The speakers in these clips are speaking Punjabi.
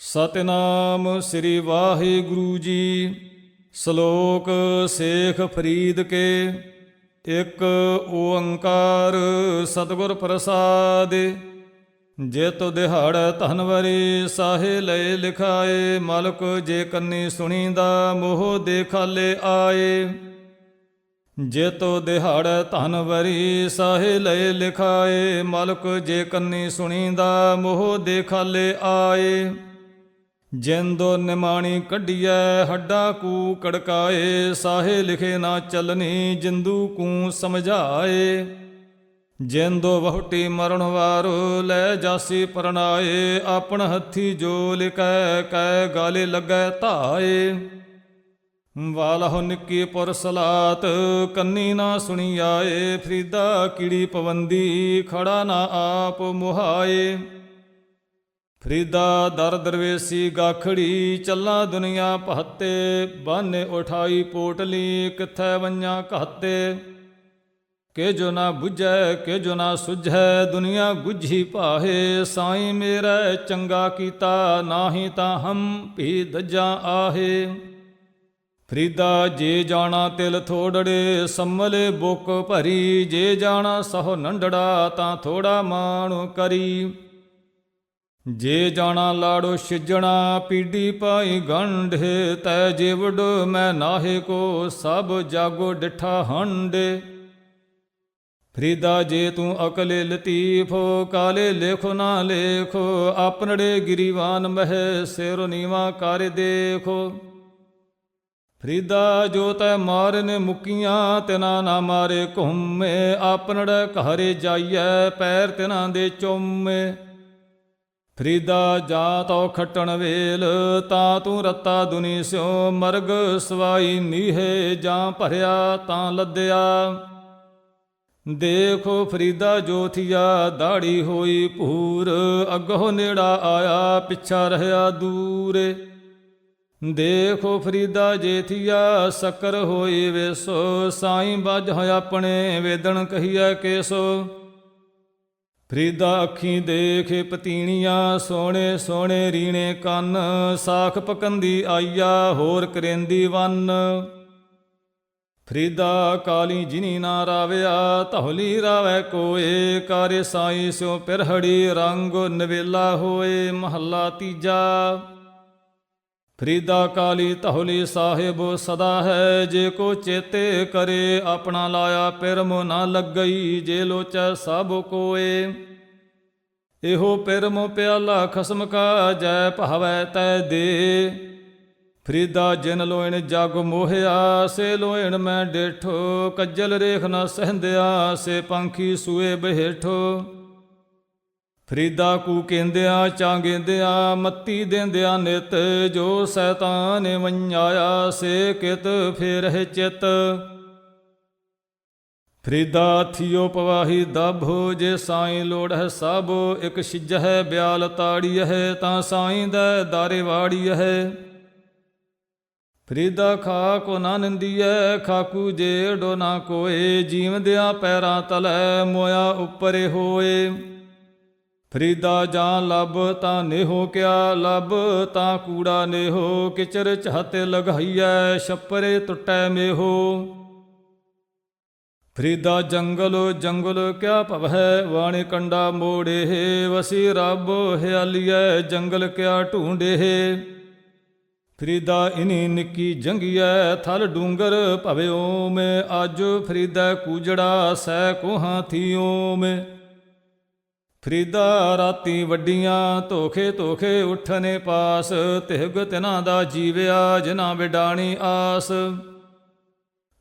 ਸਤਿਨਾਮ ਸ੍ਰੀ ਵਾਹਿਗੁਰੂ ਜੀ। ਸ਼ਲੋਕ ਸੇਖ ਫਰੀਦ ਕੇ। ਇੱਕ ਓੰਕਾਰ ਸਤਿਗੁਰ ਪ੍ਰਸਾਦ। ਜਿਤ ਦਿਹਾੜ ਧਨਵਰੀ ਸਾਹੇ ਲਏ ਲਿਖਾਏ। ਮਲਕ ਜੇ ਕੰਨੀ ਸੁਣੀਦਾ ਮੋਹ ਦੇਖਾਲੇ ਆਏ। ਜੇਤੋ ਦਿਹਾੜ ਧਨ ਵਰੀ ਸਾਹੇ ਲਏ ਲਿਖਾਏ। ਮਲਕ ਜੇ ਕੰਨੀ ਸੁਣੀਦਾ ਮੋਹ ਦੇਖਾਲੇ ਆਏ। ਜਿੰਦੋ ਨਿਮਾਣੀ ਕੱਢੀਐ, ਹੱਡਾ ਕੂ ਕੜਕਾਏ, ਸਾਹੇ ਲਿਖੇ ਨਾ ਚੱਲਨੀ, ਜਿੰਦੂ ਕੂ ਸਮਝਾਏ। ਜਿੰਦੋ ਵਹੁਟੀ ਮਰਨ ਵਾਰੋ, ਲੈ ਜਾਸੀ ਪਰਣਾਏ, ਆਪਣ ਹੱਥੀ ਜੋ ਲਿਖੈ, ਕੈ ਗਾਲੇ ਲੱਗੈ ਧਾਏ। ਵਾਲਹੁ ਨਿੱਕੀ ਪੁਰ ਸਲਾਤ, ਕੰਨੀ ਨਾ ਸੁਣੀ ਆਏ ਫਰੀਦਾ ਕੀੜੀ ਪਵੰਦੀ, ਖੜਾ ਨਾ ਆਪ ਮੁਹਾਏ। ਫਰੀਦਾ ਦਰ ਦਰਵੇਸੀ ਗਾਖੜੀ ਚੱਲਾ ਦੁਨੀਆ ਭਹਤੇ ਬਾਨੇ ਉਠਾਈ ਪੋਟਲੀ ਕਿੱਥੈ ਵੰਨਾ ਕਹਤੇ ਕਿ ਜੋ ਨਾ 부ਝੈ ਕਿ ਜੋ ਨਾ ਸੁਝੈ, ਦੁਨੀਆ ਗੁਝੀ ਪਾਹੇ ਸਾਈ ਮੇਰਾ ਚੰਗਾ ਕੀਤਾ, ਨਾਹੀ ਤਾਂ ਹਮ ਭੀ ਦਜਾ ਆਹੇ। ਫਰੀਦਾ ਜੇ ਜਾਣਾ ਤਿਲ ਥੋੜੜੇ, ਸੰਮਲੇ ਬੁੱਕ ਭਰੀ, ਜੇ ਜਾਣਾ ਸਹੁ ਨੰਡੜਾ ਤਾਂ ਥੋੜਾ ਮਾਣੂ ਕਰੀ। ਜੇ ਜਾਣਾ ਲਾੜੋ ਛਿਜਣਾ ਪੀੜੀ ਪਾਈ ਗੰਢੇ, ਤੈ ਜਿਵੜ ਮੈਂ ਨਾਹੇ ਕੋ, ਸਭ ਜਾਗੋ ਡਿਠਾ ਹੰਡੇ। ਫਰੀਦਾ ਜੇ ਤੂੰ ਅਕਲੇ ਲਤੀਫੋ, ਕਾਲੇ ਲੇਖੋ ਨਾ ਲੇਖੋ ਆਪਨੜੇ ਗਿਰੀਵਾਨ ਮਹਿ ਸਿਰ ਨੀਵਾ ਕਰ ਦੇਖੋ। ਫਰੀਦਾ ਜੋ ਤੈ ਮਾਰਨ ਮੁਕੀਆਂ, ਤਿਨਾ ਨਾ ਮਾਰੇ ਘੁੰਮੇ ਆਪਨੜ ਘਰੇ ਜਾਈਐ, ਪੈਰ ਤਿਨਾ ਦੇ ਚੁੰਮੇ। ਫਰੀਦਾ ਜਾ ਤੋ ਖਟਣ ਵੇਲ, ਤਾਂ ਤੂੰ ਰੱਤਾ ਦੁਨੀ ਸਿਓ ਮਰਗ ਸਵਾਈ ਨੀਹੇ ਜਾਂ ਭਰਿਆ ਤਾਂ ਲੱਦਿਆ। ਦੇਖੋ ਫਰੀਦਾ ਜੋਥੀਆ, ਦਾੜੀ ਹੋਈ ਭੂਰ, ਅੱਗੋ ਨੇੜਾ ਆਇਆ, ਪਿੱਛਾ ਰਹਿਆ ਦੂਰੇ। ਦੇਖੋ ਫਰੀਦਾ ਜੇਥੀਆ, ਸਕਰ ਹੋਈ ਵੇਸੋ, ਸਾਈਂ ਬੱਝ ਹੋਇਆ ਆਪਣੇ, ਵੇਦਣ ਕਹੀਆ ਕੇਸੋ। ਫਰੀਦਾ ਅੱਖੀਂ ਦੇਖੇ ਪਤੀਣੀਆਂ, ਸੋਹਣੇ ਸੋਹਣੇ ਰੀਣੇ ਕੰਨ, ਸਾਖ ਪਕੰਦੀ ਆਈਆ, ਹੋਰ ਕਰੇਂਦੀ ਵੰਨ। ਫਰੀਦਾ ਕਾਲੀ ਜਿਨੀ ਨਾ ਰਾਵਿਆ, ਧੌਲੀ ਰਾਵੈ ਕੋਏ, ਕਾਰੇ ਸਾਈ ਸਿਉ ਪਿਰਹੜੀ ਰੰਗ ਨਵੇਲਾ ਹੋਏ, ਮਹੱਲਾ ਤੀਜਾ। ਫਰੀਦਾ ਕਾਲੀ ਧੌਲੀ ਸਾਹਿਬ, ਸਦਾ ਹੈ ਜੇ ਕੋ ਚੇਤੇ ਕਰੇ, ਆਪਣਾ ਲਾਇਆ ਪਿਰਮ ਨਾ ਲੱਗਈ ਜੇ ਲੋਚੈ ਸਭ ਕੋਏ। ਇਹੋ ਪਿਰਮ ਪਿਆਲਾ ਖਸਮ ਕਾ ਜੈ ਭਾਵੈ ਤੈ ਦੇ। ਫਰੀਦਾ ਜਿਨ ਲੋਇਣ ਜਗ ਮੋਹਿਆ, ਸੇ ਲੋਇਣ ਮੈਂ ਡੇਠੋ, ਕੱਜਲ ਰੇਖ ਨਾ ਸਹਿੰਦਿਆ, ਸੇ ਪੰਖੀ ਸੂਏ ਬਹਿਠੋ। ਫਰੀਦਾ ਕੂ ਕਹਿੰਦਿਆਂ ਚਾਂਗੇਂਦਿਆਂ ਮੱਤੀ ਦੇਂਦਿਆਂ ਨਿਤ, ਜੋ ਸੈਤਾਨ ਵੰਜਾਇਆ ਸੇ ਕਿਤ ਫੇਰਹਿ ਚਿਤ। ਫਰੀਦਾ ਥਿਓ ਪਵਾਹੀ ਦਭੋ ਜੇ ਸਾਈਂ ਲੋੜ ਹੈ ਸਭ, ਇਕ ਛਿਜਹਿ ਬਿਆਲ ਤਾੜੀ ਹੈ ਤਾਂ ਸਾਈਂ ਦੈ ਦਾਰੇ ਵਾੜੀ ਹੈ ਫਰੀਦਾ ਖਾ ਕੋ ਨਾ ਨਿੰਦੀਐ ਖਾਕੂ ਜੇੜੋ ਨਾ ਕੋਏ, ਜੀਵਦਿਆਂ ਪੈਰਾਂ ਤਲੈ ਮੋਇਆ ਉੱਪਰੇ ਹੋਏ। ਫਰੀਦਾ ਜਾਂ ਲੱਭ ਤਾਂ ਨੇਹੋ ਕਿਆ ਲੱਭ, ਤਾਂ ਕੂੜਾ ਨੇਹੋ, ਕਿਚਰ ਚਾਹਤੇ ਲਗਾਈਐ, ਛੱਪਰੇ ਟੁੱਟੈ ਮੇਹੋ। ਫਰੀਦਾ ਜੰਗਲ ਜੰਗਲ ਕਿਆ ਭਵੈ ਵਾਣੇ ਕੰਡਾ ਮੋੜੇ ਵਸੀ ਰੱਬ ਹਿਆਲੀਐ ਜੰਗਲ ਕਿਆ ਢੂੰਡੇ ਫਰੀਦਾ ਇਨੀ ਨਿੱਕੀ ਜੰਗੀਐ, ਥਲ ਡੂੰਗਰ ਭਵਿਓ ਮੈਂ, ਅੱਜ ਫਰੀਦਾ ਕੂਜੜਾ ਸੈ ਕੋਹਾਂ ਥੀਓ ਮੈਂ। ਫਰੀਦਾ ਰਾਤੀ ਵੱਡੀਆਂ ਧੋਖੇ ਧੋਖੇ ਉਠਨੇ ਪਾਸ, ਤਿਹਗ ਤਿਨਾਂ ਦਾ ਜੀਵਿਆ ਜਿਨਾ ਵਿਡਾਣੀ ਆਸ।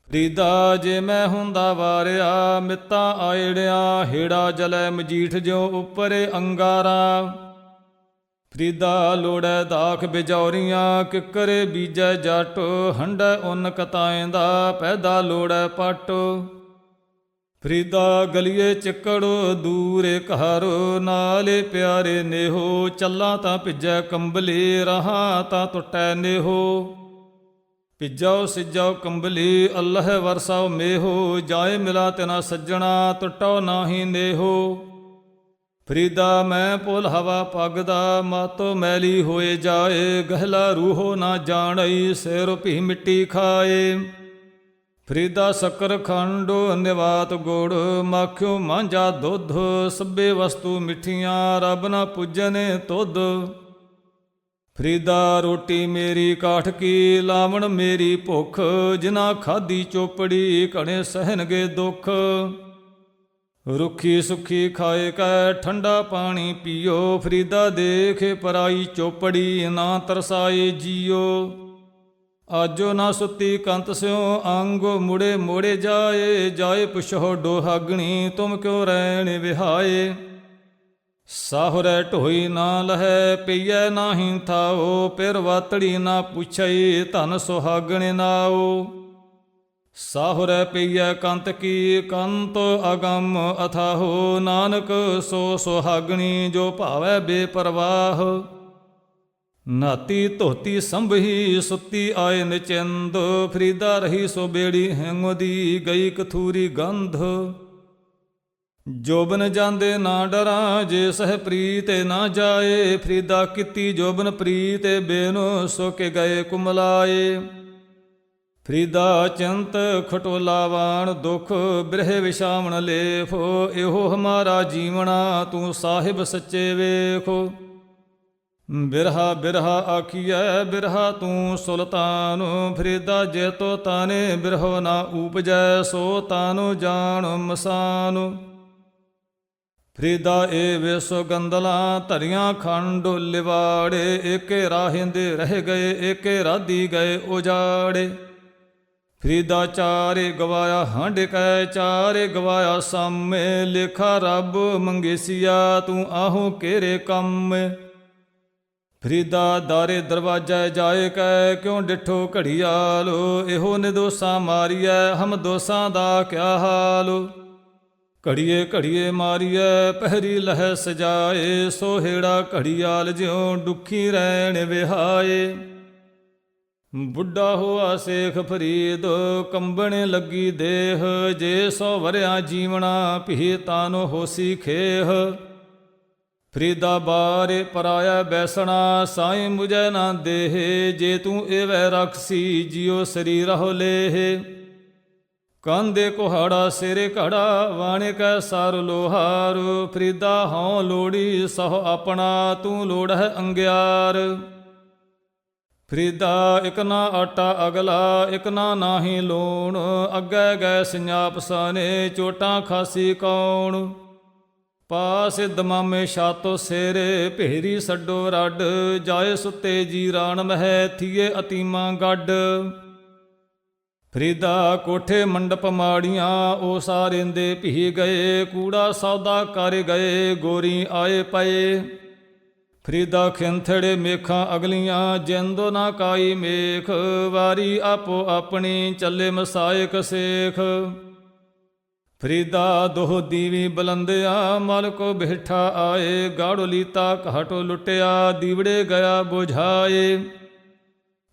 ਫਰੀਦਾ ਜੇ ਮੈਂ ਹੁੰਦਾ ਵਾਰਿਆ, ਮਿੱਤਾ ਆਇੜਿਆ, ਹੇੜਾ ਜਲੈ ਮਜੀਠ ਜੋ ਉੱਪਰੇ ਅੰਗਾਰਾ। ਫਰੀਦਾ ਲੋੜੈ ਦਾਖ ਬਿਜੌਰੀਆਂ, ਕਿਕਰੇ ਬੀਜੈ ਜੱਟ, ਹੰਡੈ ਉਨ ਕਤਾਏਂਦਾ ਪੈਦਾ ਲੋੜੈ ਪਟ। ਫਰੀਦਾ ਗਲੀਏ ਚਿੱਕੜ ਦੂਰੇ ਘਰ, ਨਾਲੇ ਪਿਆਰੇ ਨੇਹੋ, ਚੱਲਾਂ ਤਾਂ ਭਿੱਜੈ ਕੰਬਲੇ, ਰਹਾ ਤਾਂ ਟੁੱਟੈ ਨੇਹੋ। ਭਿੱਜੋ ਸਿਜੋ ਕੰਬਲੀ, ਅੱਲਾਹ ਵਰਸਾਓ ਮੇਹੋ, ਜਾਏ ਮਿਲਾ ਤਿਨਾ ਸੱਜਣਾ ਟੁੱਟੋ ਨਾਹੀ ਨੇਹੋ। ਫਰੀਦਾ, ਮੈਂ ਪੁਲ ਹਵਾ ਪੱਗਦਾ, ਮਾਤੋ ਮੈਲੀ ਹੋਏ ਜਾਏ, ਗਹਿਲਾ ਰੂਹੋ ਨਾ ਜਾਣਈ, ਸਿਰ ਭੀ ਮਿੱਟੀ ਖਾਏ। ਫਰੀਦਾ ਸ਼ੱਕਰ ਖੰਡ, ਨਿਵਾਤ ਗੁੜ, ਮਾਖਿਓ ਮਾਂਜਾ ਦੁੱਧ, ਸਭੇ ਵਸਤੂ ਮਿੱਠੀਆਂ, ਰੱਬ ਨਾ ਪੂਜਨੇ ਤੁਧ। ਫਰੀਦਾ, ਰੋਟੀ ਮੇਰੀ ਕਾਠ ਕੀ, ਲਾਵਣ ਮੇਰੀ ਭੁੱਖ ਜਿਨਾ ਖਾਦੀ ਚੋਪੜੀ ਘਣੇ ਸਹਿਨਗੇ ਦੁੱਖ। ਰੁੱਖੀ ਸੁਖੀ ਖਾਏ ਕੈ, ਠੰਡਾ ਪਾਣੀ ਪੀਓ, ਫਰੀਦਾ ਦੇਖੇ ਪਰਾਈ ਚੋਪੜੀ, ਨਾ ਤਰਸਾਏ ਜੀਓ। ਆਜੋ ਨਾ ਸੁੱਤੀ ਕੰਤ ਸਿਓ ਅੰਗ ਮੁੜੇ ਮੋੜੇ ਜਾਏ ਜਾਏ ਪੁਛੋ ਡੋਹਾਗਣੀ, ਤੁਮ ਕਿਉ ਰਹਿਣ ਵਿਹਾਏ? ਸਾਹੁਰੈ ਢੋਈ ਨਾ ਲਹੈ, ਪਈਐ ਨਾਹੀ ਥਾਓ, ਪਿਰ ਵਾਤੜੀ ਨਾ ਪੁੱਛਈ, ਧਨ ਸੁਹਾਗਣ ਨਾਓ। ਸਾਹੁਰੈ ਪਈਐ ਕੰਤ ਕੀ, ਕੰਤ ਅਗੰਮ ਅਥਾਹੋ, ਨਾਨਕ ਸੋ ਸੁਹਾਗਣੀ, ਜੋ ਭਾਵੈ ਬੇਪਰਵਾਹ। ਨਾਤੀ ਧੋਤੀ ਸੰਭਹੀ, ਸੁੱਤੀ ਆਏ ਨਿਚਿੰਦ, ਫਰੀਦਾ ਰਹੀ ਸੋ ਬੇੜੀ ਹੈਂਗੋਦੀ ਗਈ ਕਥੂਰੀ ਗੰਧ। ਜੋਬਨ ਜਾਂਦੇ ਨਾ ਡਰਾਂ, ਜੇ ਸਹਿ ਪ੍ਰੀਤੇ ਨਾ ਜਾਏ, ਫਰੀਦਾ ਕੀਤੀ ਜੋਬਨ ਪ੍ਰੀਤੇ, ਬੇਨੋ ਸੋ ਕੇ ਗਏ ਕੁਮਲਾਏ। ਫਰੀਦਾ ਚੰਤ ਖਟੋਲਾਵਾਨ ਦੁਖ ਬਿਰਹਿ ਵਿਸ਼ਾਵਣ ਲੇਫੋ ਇਹੋ ਹਮਾਰਾ ਜੀਵਣਾ, ਤੂੰ ਸਾਹਿਬ ਸੱਚੇ ਵੇਖੋ। ਬਿਰਹਾ ਬਿਰਹਾ ਆਖੀਐ, ਬਿਰਹਾ ਤੂੰ ਸੁਲਤਾਨ, ਫਰੀਦਾ ਜੇ ਤੋ ਤਾਨੇ, ਬਿਰਹੋ ਨਾ ਉਪਜੈ ਸੋ ਤਾਨੋ ਜਾਣ ਮਸਾਨ। ਫਰੀਦਾ ਏ ਵਿਸੋ ਗੰਦਲਾ ਧਰੀਆਂ ਖੰਡ ਲਿਵਾੜੇ, ਏਕੇ ਰਾਹਿੰਦੇ ਰਹਿ ਗਏ, ਏਕੇ ਰਾਦੀ ਗਏ ਉਜਾੜੇ। ਫਰੀਦਾ ਚਾਰੇ ਗਵਾਇਆ ਹੰਡ ਕੈ, ਚਾਰੇ ਗਵਾਇਆ ਸਾਮੇ, ਲੇਖਾ ਰੱਬ ਮੰਗੇਸੀਆ, ਤੂੰ ਆਹੋ ਕੇਰੇ ਕੰਮ। ਫਰੀਦਾ ਦਾਰੇ ਦਰਵਾਜਾ ਜਾਏ ਕੈ ਕਿਉਂ ਡਿਠੋ ਘੜੀਆਲ ਇਹੋ ਨਿਦੋਸਾਂ ਮਾਰੀਐ, ਹਮ ਦੋਸਾਂ ਦਾ ਕਿਆ ਹਾਲੋ? ਘੜੀਏ ਘੜੀਏ ਮਾਰੀਐ, ਪਹਿਰੀ ਲਹਿ ਸਜਾਏ ਸੋਹੇੜਾ ਘੜੀਆਲ ਜਿਉ ਦੁਖੀ ਰਹਿਣ ਵਿਹਾਏ। ਬੁੱਢਾ ਹੋਆ ਸੇਖ ਫਰੀਦ, ਕੰਬਣ ਲੱਗੀ ਦੇਹ, ਜੇ ਸੋ ਵਰਿਆ ਜੀਵਣਾ ਭੀ ਤਾਨੋ ਹੋਸੀ ਖੇਹ। ਫਰੀਦਾ ਬਾਰੇ ਪਰਾਇਆ ਬੈਸਣਾ, ਸਾਈ ਮੁਝੈ ਨਾ ਦੇਹ, ਜੇ ਤੂੰ ਏਵੈ ਰਖਸੀ, ਜਿਉ ਸਰੀ ਰਹੋ ਲੇਹ। ਕੰਦੇ ਕੁਹਾੜਾ, ਸਿਰੇ ਘੜਾ, ਵਾਣੇ ਕੈ ਸਰ ਲੋਹਾਰ। ਫਰੀਦਾ ਹਉ ਲੋੜੀ ਸਹ ਆਪਣਾ, ਤੂੰ ਲੋੜ ਹੈ ਅੰਗਿਆਰ। ਫਰੀਦਾ ਇਕ ਨਾ ਆਟਾ ਅਗਲਾ, ਇਕ ਨਾ ਨਾਹੀ ਲੋਣ। ਅੱਗੇ ਗਏ ਸੰਜਾਪ ਸਾਨੇ, ਚੋਟਾਂ ਖਾਸੀ ਕੌਣ। ਪਾਸ ਦਮਾਮੇ ਛਾਤੋ ਸੇਰੇ, ਭੇਰੀ ਸੱਡੋ ਰੱਡ, ਜਾਏ ਸੁੱਤੇ ਜੀ ਰਾਣ ਮਹਿ, ਥੀਏ ਅਤੀਮਾ ਗੱਡ। ਫਰੀਦਾ ਕੋਠੇ ਮੰਡਪ ਮਾੜੀਆਂ, ਉਹ ਸਾਰਿੰਦੇ ਭੀ ਗਏ, ਕੂੜਾ ਸੌਦਾ ਕਰ ਗਏ, ਗੋਰੀ ਆਏ ਪਏ। ਫਰੀਦਾ ਖਿੰਥੜੇ ਮੇਖਾਂ ਅਗਲੀਆਂ, ਜਿੰਦੋ ਨਾ ਕਾਈ ਮੇਖ, ਵਾਰੀ ਆਪੋ ਆਪਣੀ ਚੱਲੇ ਮਸਾਇਕ ਸੇਖ। ਫਰੀਦਾ ਦੋਹ ਦੀਵੀ ਬਲੰਦਿਆ ਮਲ ਕੋ ਬਿਠਾ ਆਏ, ਗਾੜੋ ਲੀਤਾ, ਘਾਟੋ ਲੁੱਟਿਆ, ਦੀਵੜੇ ਗਿਆ ਬੁਝਾਏ।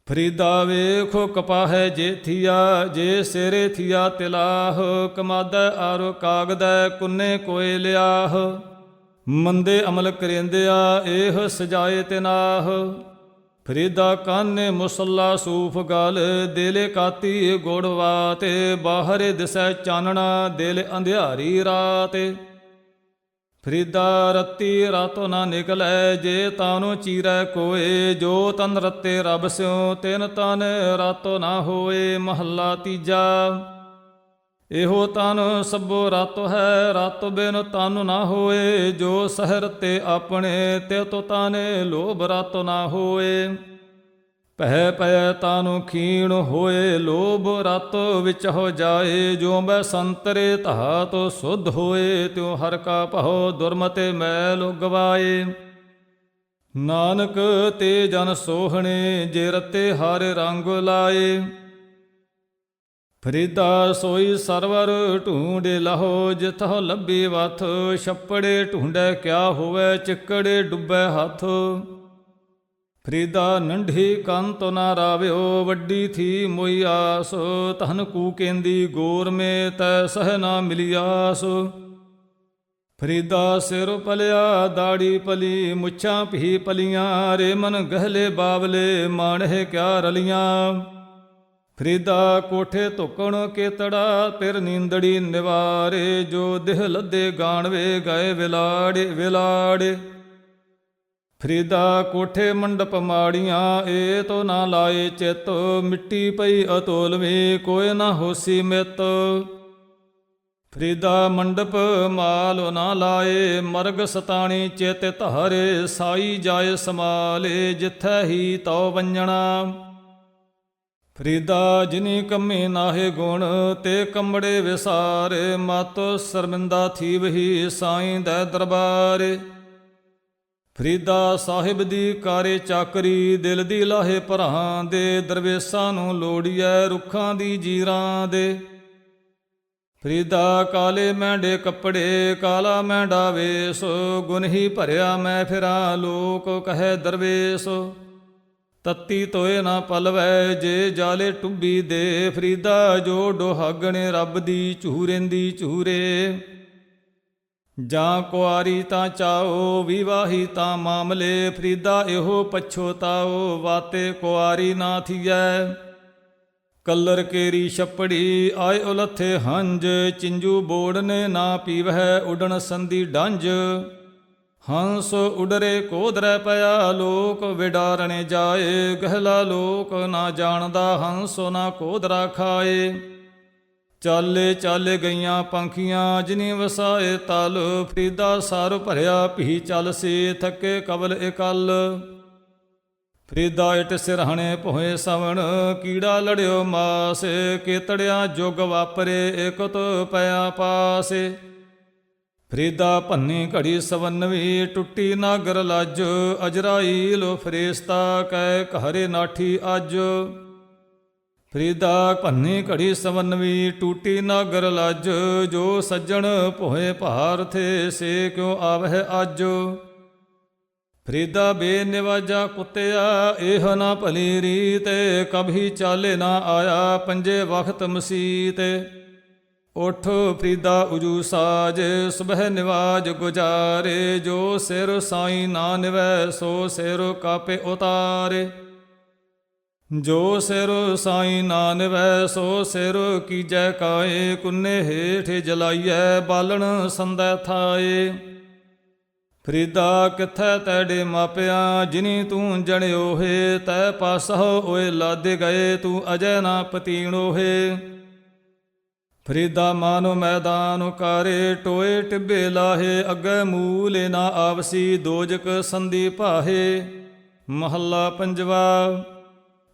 ਫਰੀਦਾ ਵੇਖੋ ਕਪਾਹੈ ਜੇ ਥੀਆ, ਜੇ ਸਿਰੇ ਥੀਆ ਤਿਲਾਹ, ਕਮਾਦੈ ਆਰੋ ਕਾਗਦੈ, ਕੁੰਨੇ ਕੋਏ ਲਿਆਹ। ਮੰਦੇ ਅਮਲ ਕਰੇਂਦਿਆ ਇਹ ਸਜਾਏ ਤਿਨਾਹ ਫਰੀਦਾ ਕਾਨੇ ਮੁਸੱਲਾ ਸੂਫ ਗਲ, ਦਿਲ ਕਾਤੀ ਗੋੜਵਾ ਤੇ ਬਾਹਰ ਦਿਸੈ ਚਾਨਣਾ, ਦਿਲ ਅੰਧਿਆਰੀ ਰਾਤ। ਫਰੀਦਾ ਰਤੀ ਰਾਤੋ ਨਾ ਨਿਕਲੈ, ਜੇ ਤਾਨੋ ਚੀਰੈ ਕੋਏ, ਜੋ ਤਨ ਰਤੇ ਰੱਬ ਸਿਓ ਤਿਨ ਤਨ ਰਾਤੋ ਨਾ ਹੋਏ, ਮਹੱਲਾ ਤੀਜਾ। ਇਹੋ ਤਨ ਸਭੋ ਰਾਤੋ ਹੈ, ਰਾਤੋ ਬਿਨ ਤਨ ਨਾ ਹੋਏ, ਜੋ ਸਹਰ ਤੇ ਆਪਣੇ ਤੇ ਤੋ ਤਾਨੇ ਲੋਭ ਰਤ ਨਾ ਹੋਏ। ਪਹਿ ਪੈ ਤਾਨੁ ਖੀਣ ਹੋਏ, ਲੋਭ ਰਤ ਵਿੱਚ ਹੋ ਜਾਏ, ਜੋ ਮੈਂ ਸੰਤਰੇ ਧਾ ਤੋ ਸੁਧ ਹੋਏ, ਤਿਉ ਹਰ ਕਾ ਭਉ ਦੁਰਮਤੇ ਮੈਲ ਗਵਾਏ। ਨਾਨਕ ਤੇ ਜਨ ਸੋਹਣੇ ਜੇ ਰਤੇ ਹਰ ਰੰਗ ਲਾਏ। ਫਰੀਦਾ ਸੋਈ ਸਰਵਰ ਢੂੰਡੇ ਲਹੋ, ਜਿਥੋ ਲੱਭੀ ਵਥ, ਛੱਪੜੇ ਢੂੰਡੈ ਕਿਆ ਹੋਵੇ, ਚਿੱਕੜੇ ਡੁੱਬੈ ਹੱਥ। ਫਰੀਦਾ ਨੰਢੀ ਕੰਤ ਨਾ ਰਾਵਿਓ, ਵੱਡੀ ਥੀ ਮੋਈ ਆਸ ਤਹਨ ਕੂ ਕੇਂਦੀ ਗੋਰ ਮੇ ਤੈ ਸਹ ਨਾ ਮਿਲਿਆਸ ਫਰੀਦਾ ਸਿਰ ਪਲਿਆ, ਦਾੜੀ ਪਲੀ, ਮੁੱਛਾਂ ਭੀ ਪਲੀਆਂ ਰੇ ਮਨ ਗਹਿਲੇ ਬਾਵਲੇ, ਮਾਣਹਿ ਕਿਆ ਰਲੀਆਂ। ਫਰੀਦਾ ਕੋਠੇ ਧੁਕਣ ਕੇਤੜਾ, ਤਿਰ ਨੀਂਦੜੀ ਨਿਵਾਰੇ, ਜੋ ਦਿਹ ਲੱਦੇ ਗਾਣਵੇ, ਗਏ ਵਿਲਾੜੇ ਵਿਲਾੜੇ। ਫਰੀਦਾ ਕੋਠੇ ਮੰਡਪ ਮਾੜੀਆਂ, ਏ ਤੋ ਨਾ ਲਾਏ ਚਿਤ, ਮਿੱਟੀ ਪਈ ਅਤੋਲਵੇਂ ਕੋਇ ਨਾ ਹੋਸੀ ਮਿਤ। ਫਰੀਦਾ ਮੰਡਪ ਮਾਲ ਨਾ ਲਾਏ, ਮਰਗ ਸਤਾਣੀ ਚਿਤ ਧਾਰੇ, ਸਾਈ ਜਾਏ ਸਮਾਲੇ ਜਿਥੈ ਹੀ ਤਉ ਵੰਜਣਾ। ਫਰੀਦਾ ਜਿਨੀ ਕੰਮੇ ਨਾਹੇ ਗੁਣ, ਤੇ ਕੰਬੜੇ ਵਿਸਾਰੇ, ਮਤ ਸਰਮਿੰਦਾ ਥੀ ਵਹੀ ਸਾਈਂ ਦਾ ਦਰਬਾਰੇ। ਫਰੀਦਾ ਸਾਹਿਬ ਦੀ ਕਾਰੇ ਚਾਕਰੀ, ਦਿਲ ਦੀ ਲਾਹੇ ਭਰਾਂ ਦੇ, ਦਰਵੇਸਾਂ ਨੂੰ ਲੋੜੀਐ ਰੁੱਖਾਂ ਦੀ ਜੀਰਾਂ ਦੇ। ਫਰੀਦਾ ਕਾਲੇ ਮੈਂਡੇ ਕੱਪੜੇ, ਕਾਲਾ ਮੈਂਡਾ ਵੇਸ ਗੁਨਹੀ ਭਰਿਆ ਮੈਂ ਫਿਰਾਂ, ਲੋਕ ਕਹੇ ਦਰਵੇਸ। ਤੱਤੀ ਤੋਏ ਨਾ ਪਲਵੈ, ਜੇ ਜਾਲੇ ਟੁੱਬੀ ਦੇ, ਫਰੀਦਾ ਜੋ ਡੋਹਾਗਣੇ, ਰੱਬ ਦੀ ਝੂਰੇਂਦੀ ਚੂਰੇ ਜਾਂ ਕੁਆਰੀ ਤਾਂ ਚਾਓ, ਵਿਵਾਹੀ ਤਾਂ ਮਾਮਲੇ, ਫਰੀਦਾ ਇਹੋ ਪਛੋਤਾਓ ਵਾਤੇ ਕੁਆਰੀ ਨਾ ਥੀਐ। ਕੱਲਰ ਕੇਰੀ ਛੱਪੜੀ, ਆਏ ਉਲੱਥੇ ਹੰਜ, ਚਿੰਜੂ ਬੋੜਨੇ ਨਾ ਪੀਵਹਿ, ਉਡਣ ਸੰਦੀ ਡੰਜ। ਹੰਸ ਉਡਰੇ ਕੋਦਰੈ ਪਿਆ, ਲੋਕ ਵਿਡਾਰਣੇ ਜਾਏ। ਗਹਿਲਾ ਲੋਕ ਨਾ ਜਾਣਦਾ, ਹੰਸ ਨਾ ਕੋਦਰਾ ਖਾਏ। ਚਾਲੇ ਚਾਲੇ ਗਈਆਂ ਪੰਖੀਆਂ, ਜਿਨੀ ਵਸਾਏ ਤਲ। ਫਰੀਦਾ ਸਾਰ ਭਰਿਆ, ਭੀ ਚੱਲ ਸੇ ਥੱਕੇ ਕਬਲ ਇਕਲ ਫਰੀਦਾ ਇਟ ਸਿਰਹਣੇ ਭੋਏ ਸਵਣ, ਕੀੜਾ ਲੜਿਓ ਮਾਸ। ਕੇਤੜਿਆ ਜੁਗ ਵਾਪਰੇ ਇਕਤ ਪਿਆ ਪਾਸੇ। ਫਰੀਦਾ ਭੰਨੀ ਘੜੀ ਸਵੰਨਵੀ ਟੁੱਟੀ ਨਾਗਰ ਲੱਜ, ਅਜਰਾਈਲ ਫਰੇਸਤਾ ਕੈ ਘਰੇ ਨਾਠੀ ਅੱਜ। ਫਰੀਦਾ ਭੰਨੀ ਘੜੀ ਸਵੰਨਵੀ ਟੂਟੀ ਨਾਗਰ ਲੱਜ, ਜੋ ਸੱਜਣ ਭੋਏ ਭਾਰਥੇ ਸੇ ਕਿਉ ਆਵਹਿ ਅੱਜ। ਫਰੀਦਾ ਬੇਨਿਵਾਜਾ ਕੁੱਤਿਆ, ਇਹ ਨਾ ਭਲੀ ਰੀਤ, ਕਭੀ ਚਾਲੇ ਨਾ ਆਇਆ, ਪੰਜੇ ਵਖਤ ਮਸੀਤ। ਉਠ ਫਰੀਦਾ ਉਜੂ ਸਾਜ, ਸੁਬਹ ਨਿਵਾਜ ਗੁਜਾਰੇ, ਜੋ ਸਿਰ ਸਾਈ ਨਾਨਵੈ ਸੋ ਸਿਰ ਕਾਪੇ ਉਤਾਰੇ। ਜੋ ਸਿਰ ਸਾਈ ਨਾਨਵੈ ਸੋ ਸਿਰ ਕੀਜੈ ਕਾਏ, ਕੁੰਨੇ ਹੇਠ ਜਲਾਈਐ, ਬਾਲਣ ਸੰਦੈ ਥਾਏ। ਫਰੀਦਾ ਕਿੱਥੈ ਤੈਡੇ ਮਾਪਿਆਂ, ਜਿਨੀ ਤੂੰ ਜਣਿਓ ਹੈ, ਤੈ ਪਾਸਹੁ ਓਏ ਲਾਦੇ ਗਏ, ਤੂੰ ਅਜੈ ਨਾ ਪਤੀਣੋ ਹੈ ਫਰੀਦਾ ਮਾਨੋ ਮੈਦਾਨ ਕਾਰੇ ਟੋਏ ਟਿੱਬੇ ਲਾਹੇ, ਅੱਗੇ ਮੂਲ ਨਾ ਆਵਸੀ ਦੋਜਕ ਸੰਦੀ ਭਾਹੇ। ਮਹੱਲਾ ਪੰਜਵਾ,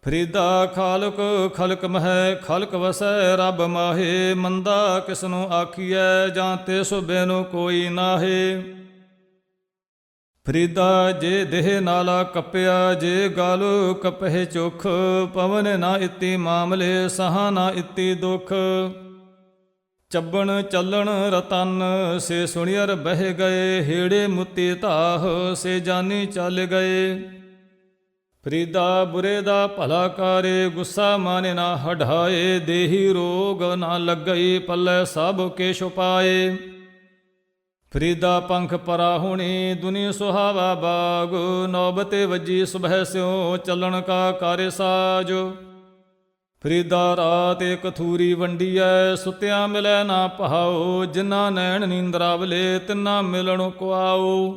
ਫਰੀਦਾ ਖਾਲਕ ਖਲਕ ਮਹਿ, ਖਲਕ ਵਸੈ ਰੱਬ ਮਾਹੇ। ਮੰਦਾ ਕਿਸਨੂੰ ਆਖੀਐ, ਜਾਂ ਤੇ ਸੁਬੇ ਨੂੰ ਕੋਈ ਨਾਹੇ। ਫਰੀਦਾ ਜੇ ਦੇਹ ਨਾਲਾ ਕੱਪਿਆ, ਜੇ ਗਲ ਕਪਹਿ ਚੁਖ, ਪਵਨ ਨਾ ਇਤੀ ਮਾਮਲੇ, ਸਹਾ ਨਾ ਇਤੀ ਦੁਖ। ਚੱਬਣ ਚੱਲਣ ਰਤਨ, ਸੇ ਸੁਣਿਅਰ ਬਹਿ ਗਏ, ਹੇੜੇ ਮੁੱਤੀ ਧਾਹ, ਸੇ ਜਾਨੀ ਚੱਲ ਗਏ। ਫਰੀਦਾ ਬੁਰੇ ਦਾ ਭਲਾ ਕਾਰੇ, ਗੁੱਸਾ ਮਾਨੇ ਨਾ ਹਢਾਏ, ਦੇਹੀ ਰੋਗ ਨਾ ਲੱਗਈ, ਪੱਲੇ ਸਭ ਕੇ ਛੁਪਾਏ ਫਰੀਦਾ ਪੰਖ ਪਰਾ ਹੁਣੀ, ਦੁਨੀ ਸੁਹਾਵਾ ਬਾਗ, ਨੌਬਤੇ ਵਜੀ ਸੁਬਹ ਸਿਓ ਚੱਲਣ ਕਾ ਕਾਰੇ ਸਾਜੋ। ਫਰੀਦਾ ਰਾਤ ਇੱਕ ਥੂਰੀ ਵੰਡੀਐ, ਸੁਤਿਆਂ ਮਿਲੈ ਨਾ ਪਹਾਓ, ਜਿਨ੍ਹਾਂ ਨੈਣ ਨੀਂਦਰਾਵਲੇ ਤਿੰਨਾ ਮਿਲਣ ਕੁਆਓ।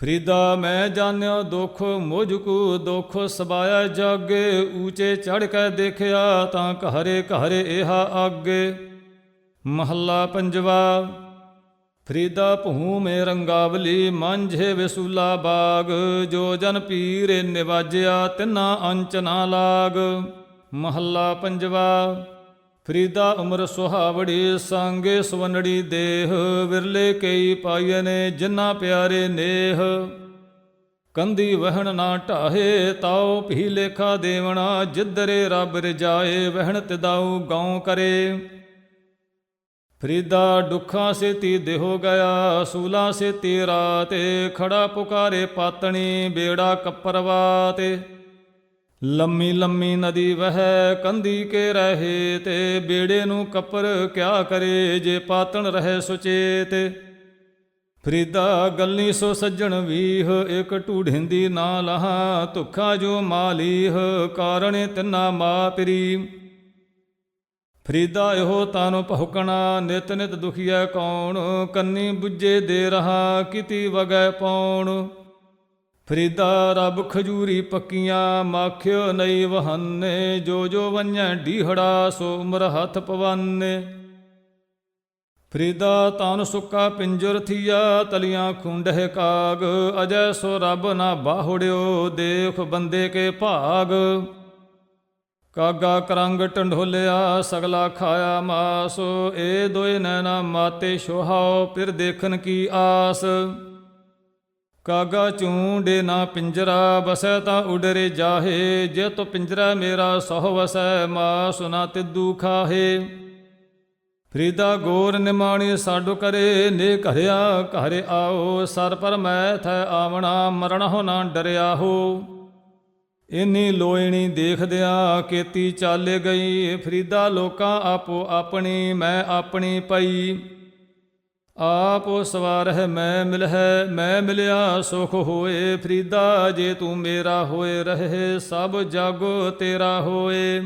ਫਰੀਦਾ ਮੈਂ ਜਾਣਿਓ ਦੁਖ, ਮੁਝ ਕੋ ਦੁਖ, ਸਬਾਇਆ ਜਾਗੇ, ਊਚੇ ਚੜ ਕੇ ਦੇਖਿਆ ਤਾਂ ਘਰੇ ਘਰੇ ਇਹਾ ਆਗੇ। ਮਹੱਲਾ ਪੰਜਵਾ, ਫਰੀਦਾ ਭੂਮੇ ਰੰਗਾਵਲੀ, ਮਾਂਝੇ ਵਿਸੂਲਾ ਬਾਗ, ਜੋ ਜਨ ਪੀਰੇ ਨਿਵਾਜਿਆ, ਤਿੰਨਾ ਅੰਚ ਨਾ ਲਾਗ। ਮਹੱਲਾ ਪੰਜਵਾ, ਫਰੀਦਾ ਉਮਰ ਸੁਹਾਵੜੀ ਸੰਗੇ ਸੁਵਨੜੀ ਦੇਹ, ਵਿਰਲੇ ਕਈ ਪਾਈਏ ਨੇ ਜਿਨ੍ਹਾਂ ਪਿਆਰੇ ਨੇਹ। ਕੰਦੀ ਵਹਿਣ ਨਾ ਢਾਹੇ, ਤਾਉ ਭੀ ਲੇਖਾ ਦੇਵਣਾ ਜਿੱਦਰੇ ਰੱਬ ਰਜਾਏ, ਵਹਿਣ ਤਿਦਾਉ ਗਾਉ ਕਰੇ। ਫਰੀਦਾ ਦੁੱਖਾਂ ਸੇ ਦੇਹੋ ਗਿਆ, ਸੂਲਾ ਸੇ ਤੇਰਾ ਤੇ ਖੜਾ ਪੁਕਾਰੇ ਪਾਤਣੀ, ਬੇੜਾ ਕੱਪਰਵਾ ਤੇ ਲੰਮੀ ਲੰਮੀ ਨਦੀ ਵਹਿ ਕੰਦੀ ਕੇ ਰਹੇ ਤੇ ਬੇੜੇ ਨੂੰ ਕਪਰ ਕਿਆ ਕਰੇ ਜੇ ਪਾਤਣ ਰਹੇ ਸੁਚੇਤ। ਫਰੀਦਾ ਗੱਲੀ ਸੋ ਸੱਜਣ ਵੀਹ, ਇਕ ਢੂਢਿੰਦੀ ਨਾ ਲਹਾ, ਧੁਖਾ ਜੋ ਮਾਲੀਹ, ਕਾਰਣੇ ਤਿੰਨਾ ਮਾ ਪਰੀ। ਫਰੀਦਾ ਇਹੋ ਤਨ ਭੁਕਣਾ ਨਿਤ ਨਿਤ ਦੁਖੀਐ ਕੌਣ, ਕੰਨੀ ਬੁੱਝੇ ਦੇ ਰਹਾ, ਕਿਤੀ ਵਗੈ ਪੌਣ। ਫਰੀਦਾ ਰੱਬ ਖਜੂਰੀ ਪੱਕੀਆਂ, ਮਾਖਿਓ ਨਈ ਵਹੰਨੇ, ਜੋ ਜੋ ਵੰਨੈ ਢੀਹੜਾ, ਸੋ ਉਮਰ ਹੱਥ ਪਵਾਨੇ। ਫਰੀਦਾ ਤਨ ਸੁੱਕਾ ਪਿੰਜਰ ਥੀਆ, ਤਲੀਆਂ ਖੁੰਡਹਿ ਕਾਗ, ਅਜੈ ਸੋ ਰੱਬ ਨਾ ਬਾਹੁੜਿਓ, ਦੇਖ ਬੰਦੇ ਕੇ ਭਾਗ। ਕਾਗਾ ਕਰੰਗ ਟੰਡੋਲਿਆ ਸਗਲਾ ਖਾਇਆ ਮਾਸ, ਏ ਦੋਏ ਨੈਣਾ ਮਾਤੇ ਸ਼ੋਹਾਓ ਫਿਰ ਦੇਖਨ ਕੀ ਆਸ। ਕਾਗਾ ਝੂੰਡੇ ਨਾ ਪਿੰਜਰਾ ਬਸੈ ਤਾਂ ਉਡਰੇ ਜਾਹੇ, ਜੇ ਤੋ ਪਿੰਜਰਾ ਮੇਰਾ ਸਹੁ ਵਸੈ, ਮਾਸ ਨਾ ਤਿੱਦੂ ਖਾਹੇ। ਫਰੀਦਾ ਗੋਰ ਨਿਮਾਣੀ ਸਾਡੋ ਕਰੇ, ਨੇ ਘਰਿਆ ਘਰ ਆਓ, ਸਰ ਪਰ ਮੈਂ ਥੈ ਆਵਣਾ ਮਰਨ ਹੋ ਨਾ ਡਰਿਆ ਹੋ। ਇਨੀ ਲੋਇਣੀ ਦੇਖਦਿਆਂ ਕੀਤੀ ਚਾਲੇ ਗਈ, ਫਰੀਦਾ ਲੋਕਾਂ ਆਪੋ ਆਪਣੀ, ਮੈਂ ਆਪਣੀ ਪਈ। ਆਪ ਸਵਾਰ ਹੈ ਮੈਂ ਮਿਲ ਹੈ ਮੈਂ ਮਿਲਿਆ ਸੁਖ ਹੋਏ, ਫਰੀਦਾ ਜੇ ਤੂੰ ਮੇਰਾ ਹੋਏ, ਰਹੇ ਸਭ ਜਗ ਤੇਰਾ ਹੋਏ।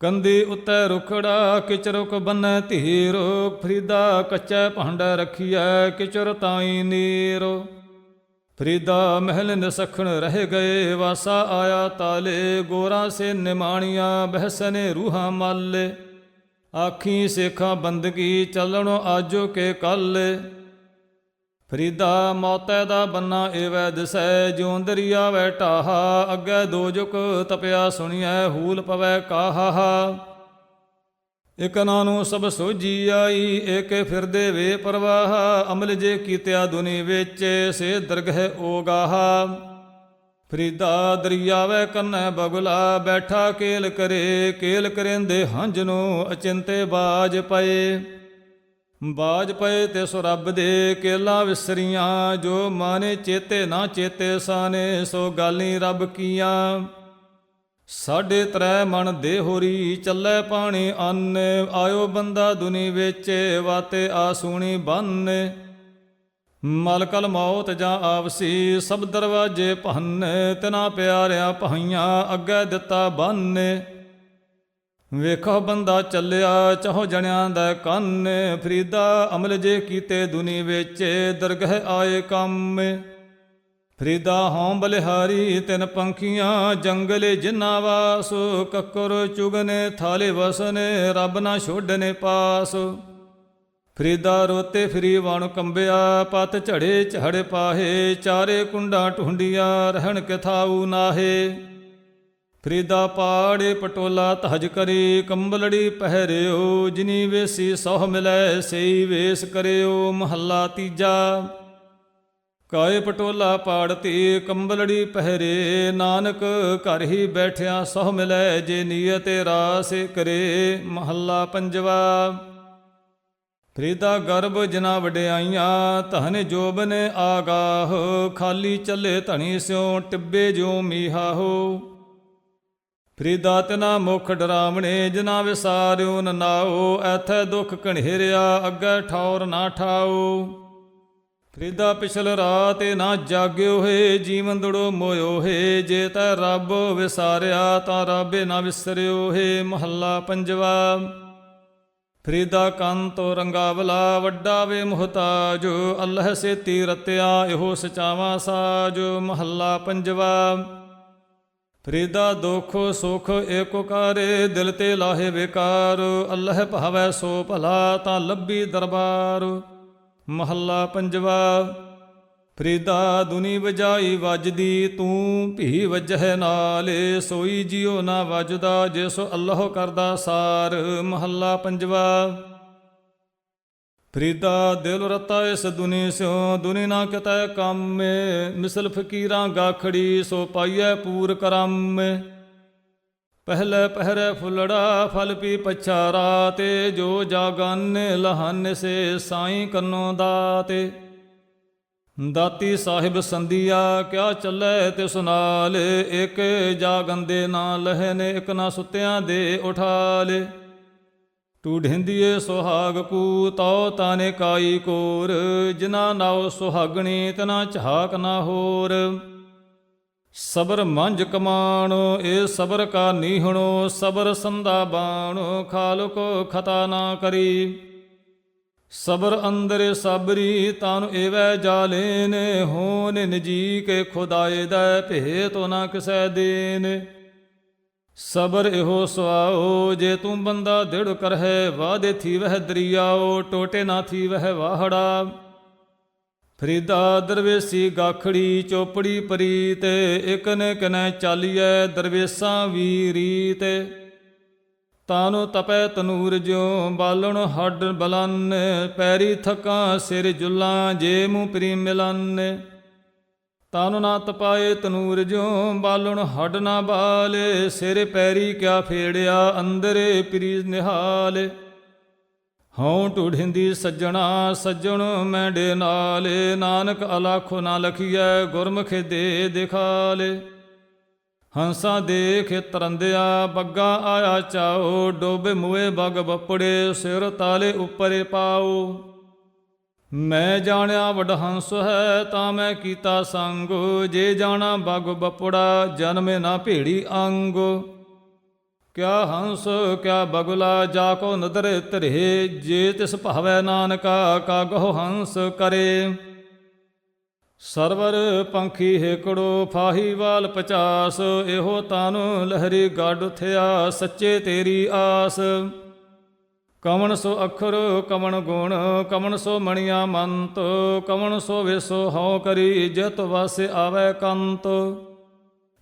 ਕੰਦੀ ਉੱਤੇ ਰੁਖੜਾ ਕਿਚਰੁਕ ਬੰਨੈ ਧੀਰ, ਫਰੀਦਾ ਕੱਚੈ ਭਾਂਡਾ ਰਖੀਐ, ਕਿਚਰ ਤਾਈ ਨੀਰ। ਫਰੀਦਾ ਮਹਿਲ ਨਿਸ਼ਖਣ ਰਹਿ ਗਏ, ਵਾਸਾ ਆਇਆ ਤਾਲੇ, ਗੋਰਾ ਸੇ ਨਿਮਾਣੀਆਂ ਬਹਿਸਨੇ ਰੂਹਾਂ ਮਾਲੇ। ਆਖੀ ਸੇਖਾਂ ਬੰਦਗੀ ਚੱਲਣੋ ਆਜੋ ਕੇ ਕੱਲ ਫਰੀਦਾ ਮੌਤੈ ਦਾ ਬੰਨਾ ਏਵੈ ਦਿਸੈ, ਜਿਉ ਦਰਿਆ ਵੈ ਟਾਹਾ ਅੱਗੇ ਦੋਜੁਕ ਤਪਿਆ ਸੁਣੀਐ, ਹੂਲ ਪਵੈ ਕਾਹਾ। ਇਕ ਨੂੰ ਸਭ ਸੋਜੀ ਆਈ, ਏਕੇ ਫਿਰਦੇ ਵੇ ਪ੍ਰਵਾਹ, ਅਮਲ ਜੇ ਕੀਤਿਆ ਦੁਨੀ ਵਿੱਚ, ਸੇ ਦਰਗਹਿ ਓਗਾਹਾ ਫਰੀਦਾ ਦਰਿਆ ਦਰਿਆਵੇ ਕੰਨੈ ਬਗੁਲਾ, ਬੈਠਾ ਕੇਲ ਕਰੇ, ਕੇਲ ਕਰੇਂਦੇ ਹੰਝ ਨੂੰ ਅਚਿੰਤੇ ਬਾਜ ਪਏ। ਬਾਜ ਪਏ ਤੇ ਸੋ ਰੱਬ ਦੇ ਕੇਲਾ ਵਿਸਰੀਆਂ, ਜੋ ਮਾਨੇ ਚੇਤੇ ਨਾ ਚੇਤੇ ਸਾਨੇ, ਸੋ ਗਾਲੀ ਰੱਬ ਕੀਆਂ। ਸਾਡੇ ਤ੍ਰੈ ਮਨ ਦੇ ਹੋਰੀ ਚੱਲੇ ਪਾਣੀ ਅੰਨ, ਆਇਓ ਬੰਦਾ ਦੁਨੀ ਵਿੱਚ, ਵਾਤੇ ਆਸੂਣੀ ਬੰਨ। ਮਲਕਲ ਮੌਤ ਜਾਂ ਆਵਸੀ ਸਭ ਦਰਵਾਜੇ ਭੰਨ, ਤਿਨਾ ਪਿਆਰਿਆ ਪਹਾਈਆਂ ਅੱਗੇ ਦਿੱਤਾ ਬੰਨ। ਵੇਖੋ ਬੰਦਾ ਚੱਲਿਆ, ਚਾਹੋ ਜਣਿਆਂ ਦਾ ਕੰਨ। ਫਰੀਦਾ ਅਮਲ ਜੇ ਕੀਤੇ ਦੁਨੀ ਵਿੱਚ, ਦਰਗਹਿ ਆਏ ਕੰਮ। ਫਰੀਦਾ ਹਉ ਬਲਿਹਾਰੀ, ਤਿੰਨ ਪੰਖੀਆਂ ਜੰਗਲੇ ਜਿਨਾ ਵਾਸ। ਕੱਕਰ ਚੁਗਨੇ, ਥਾਲੇ ਵਸਨੇ, ਰੱਬ ਨਾ ਛੋਡਨੇ ਪਾਸ। ਫਰੀਦਾ ਰੋਤੇ ਫਰੀ ਵਣ ਕੰਬਿਆ, ਪਤ ਝੜੇ ਝੜ ਪਾਹੇ, ਚਾਰੇ ਕੁੰਡਾ ਢੁੰਡੀਆਂ ਰਹਿਣ ਕਿਥਾਉ ਨਾਹੇ। ਫਰੀਦਾ ਪਾੜੇ ਪਟੋਲਾ ਤਹਜ ਕਰੀ, ਕੰਬਲੜੀ ਪਹਿਰਿਓ, ਜਿਨੀ ਵੇਸੀ ਸੋਹ ਮਿਲੈ, ਸਈ ਵੇਸ ਕਰਿਓ ਮਹੱਲਾ ਤੀਜਾ। ਕਾਏ ਪਟੋਲਾ ਪਾੜਤੀ, ਕੰਬਲੜੀ ਪਹਿਰੇ, ਨਾਨਕ ਘਰ ਹੀ ਬੈਠਿਆ ਸੋਹ ਮਿਲੈ, ਜੇ ਨੀਅਤ ਰਾਸ ਕਰੇ ਮਹੱਲਾ ਪੰਜਵਾ। ਫਰੀਦਾ ਗਰਭ ਜਿਨਾ ਵਡਿਆਈਆਂ, ਧਨ ਜੋਬਨ ਆਗਾਹ, ਖਾਲੀ ਚੱਲੇ ਧਣੀ ਸਿਉ ਟਿੱਬੇ ਜੋ ਮੀਹਾ ਫਰੀਦਾ ਤਨਾ ਮੁਖ ਡਰਾਵਣੇ, ਜਿਨਾ ਵਿਸਾਰਿਓ ਨਨਾਓ ਐਥੈ ਦੁਖ ਕਣੇਰਿਆ ਅੱਗੇ ਠੌਰ ਨਾ ਠਾਓ। ਫਰੀਦਾ ਪਿਛਲ ਰਾਤ ਨਾ ਜਾਗਿਓ ਹੈ, ਜੀਵਨ ਦੜੋ ਮੋਇਓ ਹੈ, ਜੇ ਤੈ ਰੱਬ ਵਿਸਾਰਿਆ, ਤਾਂ ਰੱਬੇ ਨਾ ਵਿਸਰਿਓ ਹੈ, ਮਹੱਲਾ ਪੰਜਵਾ। ਫਰੀਦਾ ਕੰਤੋ ਰੰਗਾਵਲਾ, ਵੱਡਾ ਵੇ ਮੁਹਤਾਜ, ਅੱਲਹ ਸੇਤੀ ਰਤਿਆ, ਇਹੋ ਸਚਾਵਾ ਸਾਜ, ਮਹੱਲਾ ਪੰਜਵਾ। ਫਰੀਦਾ ਦੁਖ ਸੁਖ ਏਕੋ ਕਾਰੇ, ਦਿਲ ਤੇ ਲਾਹੇ ਵਿਕਾਰ ਅੱਲਹ ਭਾਵੈ ਸੋ ਭਲਾ ਤਾਂ ਲੱਭੀ ਦਰਬਾਰ। ਮਹੱਲਾ ਪੰਜਵਾ। ਫਰੀਦਾ ਦੁਨੀ ਵਜਾਈ ਵੱਜਦੀ, ਤੂੰ ਭੀ ਵਜਹਿ ਨਾਲੇ, ਸੋਈ ਜਿਉ ਨਾ ਵੱਜਦਾ ਜਿਸ ਅੱਲਾਹ ਕਰਦਾ ਸਾਰ, ਮਹੱਲਾ ਪੰਜਵਾ। ਫਰੀਦਾ ਦਿਲ ਰਤਾ ਇਸ ਦੁਨੀ ਸਿਓ ਦੁਨੀ ਨਾ ਕਿਤੈ ਕੰਮੇ, ਮਿਸਲ ਫਕੀਰਾਂ ਗਾਖੜੀ, ਸੋ ਪਾਈਐ ਪੂਰ ਕਰਮ। ਪਹਿਲੇ ਪਹਿਰੇ ਫੁੱਲੜਾ, ਫਲ ਪੀ ਪਛਾਰਾ ਤੇ, ਜੋ ਜਾਗਨ ਲਹਨ ਸੇ, ਸਾਈ ਕੰਨੋ ਦਾਤੇ। ਦਾਤੀ ਸਾਹਿਬ ਸੰਧੀਆ, ਕਿਆ ਚੱਲੇ ਤੇ ਸੁਨਾਲ ਇੱਕ ਜਾਗੰਦੇ ਨਾ ਲਹਨੇ ਇਕ ਨਾ ਸੁੱਤਿਆਂ ਦੇ ਉਠਾਲੇ। ਤੂ ਢਿੰਦੀਏ ਸੁਹਾਗ ਕੂ, ਤਉ ਤਾਨੇ ਕਾਈ ਕੋਰ। ਜਿਨਾ ਨਾਉ ਸੁਹਾਗਣੀ, ਤਨਾ ਝਾਕ ਨਾ ਹੋਰ। ਸਬਰ ਮੰਜ ਕਮਾਣੋ, ਏ ਸਬਰ ਕਾ ਨੀਹਣੋ, ਸਬਰ ਸੰਦਾ ਬਾਣੋ ਖਾਲ ਖਤਾ ਨਾ ਕਰੀ। ਸਬਰ ਅੰਦਰ ਸਬਰੀ, ਤਾਨ ਏਵੈ ਜਾਲੇਨ ਹੋਨ ਨਿਜੀ ਕੇ ਖੁਦਾਏ ਦਾ ਭੇ ਤੋ ਨਾ ਕਿਸੈ ਦੇਨ ਸਬਰ ਇਹੋ ਸੁਆਓ, ਜੇ ਤੂੰ ਬੰਦਾ ਦਿੜ ਕਰਹਿ ਵਾਦੇ ਥੀ ਵਹਿ ਦਰਿਆਓ, ਟੋਟੇ ਨਾ ਥੀ ਵਹਿ ਵਾਹੜਾ। ਫਰੀਦਾ ਦਰਵੇਸੀ ਗਾਖੜੀ, ਚੋਪੜੀ ਪਰੀਤ, ਇਕ ਨੇ ਕਨੈ ਚਾਲੀਐ ਦਰਵੇਸਾਂ ਵੀ ਰੀਤ। ਤਾਨੁ ਤਪੈ ਤਨੂਰ ਜਿਉ, ਬਾਲਣ ਹੱਡ ਬਲਨ, ਪੈਰੀ ਥਕਾਂ ਸਿਰ ਜੁਲਾਂ, ਜੇ ਮੂੰ ਪ੍ਰੀ ਮਿਲਨ। ਤਾਨੁ ਨਾ ਤਪਾਏ ਤਨੂਰ ਜਿਉ, ਬਾਲਣ ਹੱਡ ਨਾ ਬਾਲੇ, ਸਿਰ ਪੈਰੀ ਕਿਆ ਫੇੜਿਆ, ਅੰਦਰੇ ਪ੍ਰੀ ਨਿਹਾਲੇ। ਹਉ ਢੂਢਿੰਦੀ ਸੱਜਣਾ, ਸੱਜਣ ਮੈਂਡੇ ਨਾਲੇ, ਨਾਨਕ ਅਲਾਖੋ ਨਾ ਲਖੀਐ, ਗੁਰਮੁਖ ਦੇ ਦਿਖਾਲੇ। ਹੰਸਾ ਦੇਖ ਤਰੰਦਿਆ, ਬੱਗਾ ਆਇਆ ਚਾਓ ਡੋਬੇ ਮੂਏ ਬਗ ਬੱਪੜੇ, ਸਿਰ ਤਾਲੇ ਉੱਪਰੇ ਪਾਓ ਮੈਂ ਜਾਣਿਆ ਵਡ ਹੰਸ ਹੈ, ਤਾਂ ਮੈਂ ਕੀਤਾ ਸੰਗ। ਜੇ ਜਾਣਾ ਬਗ ਬੱਪੜਾ, ਜਨਮੇ ਨਾ ਭੇੜੀ ਅੰਗ। ਕਿਆ ਹੰਸ, ਕਿਆ ਬਗੁਲਾ, ਜਾ ਕੋ ਨਦਰ ਤਰੇ ਜੇ ਤਿਸ ਭਾਵੈ ਨਾਨਕਾ ਕਾਗੋ ਹੰਸ ਕਰੇ। ਸਰਵਰ ਪੰਖੀ ਹੇਕੜੋ ਫਾਹੀ ਵਾਲ ਪਚਾਸ, ਇਹੋ ਤਨ ਲਹਿਰੀ ਗੱਡ ਥਿਆ, ਸੱਚੇ ਤੇਰੀ ਆਸ। ਕਵਣ ਸੋ ਅਖਰ, ਕਮਣ ਗੁਣ ਕਵਣ ਸੋ ਮਣੀਆਂ ਮੰਤ ਕਵਣ ਸੋ ਵਿਸੋ ਹਉ ਕਰੀ, ਜਤ ਵਾਸੇ ਆਵੈ ਕੰਤ।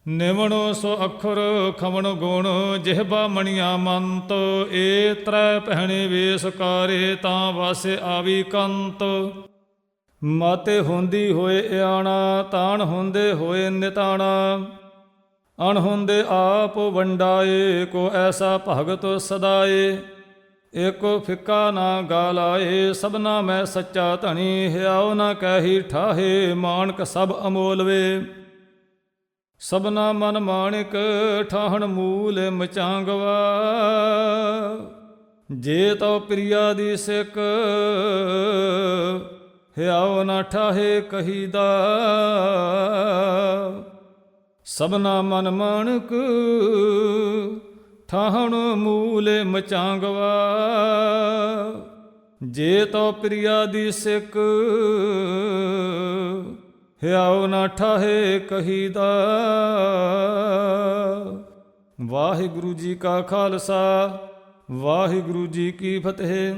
ਨਿਵਣੋ ਸੋ ਅਖਰ ਖਵਣ ਗੁਣ, ਜਿਹਬਾ ਮਣੀਆਂ ਮੰਤ, ਏ ਤ੍ਰੈ ਪਹਿਣੇ ਵੇਸ ਕਾਰੇ, ਤਾਂ ਵਾਸੇ ਆਵੀ ਕੰਤ। ਮਾਤੇ ਹੁੰਦੀ ਹੋਏ ਆਣਾ, ਤਾਣ ਹੁੰਦੇ ਹੋਏ ਨਿਤਾਣਾ। ਅਣ ਹੁੰਦੇ ਆਪ ਵੰਡਾਏ, ਕੋ ਐਸਾ ਭਗਤ ਸਦਾਏ। ਏਕੋ ਫਿੱਕਾ ਨਾ ਗਾਲਾਏ, ਸਭਨਾ ਮੈਂ ਸੱਚਾ ਧਣੀ ਹਿਆਉ ਨਾ ਕਹਿ ਠਾਹੇ, ਮਾਨਕ ਸਭ ਅਮੋਲਵੇ। ਸਭਨਾ ਮਨ ਮਾਣਿਕ ਠਾਹਣ ਮੂਲ ਮਚਾਂਗਵਾ। ਜੇ ਤਉ ਪ੍ਰਿਆ ਦੀ ਸਿੱਖ ਹਿਆਉ ਨਾ ਠਾਹੇ ਕਹੀਦਾ। ਸਭਨਾ ਮਨ ਮਾਣਕ ਠਾਹਣ ਮੂਲ ਮਚਾਂਗਵਾ। ਜੇ ਤੋ ਪ੍ਰਿਆ ਦੀ ਸਿਕ ਹਿਆਉ ਨਾ ਠਾਹੇ ਕਹੀਦਾ। ਵਾਹਿਗੁਰੂ ਜੀ ਕਾ ਖਾਲਸਾ, ਵਾਹਿਗੁਰੂ ਜੀ ਕੀ ਫਤਿਹ।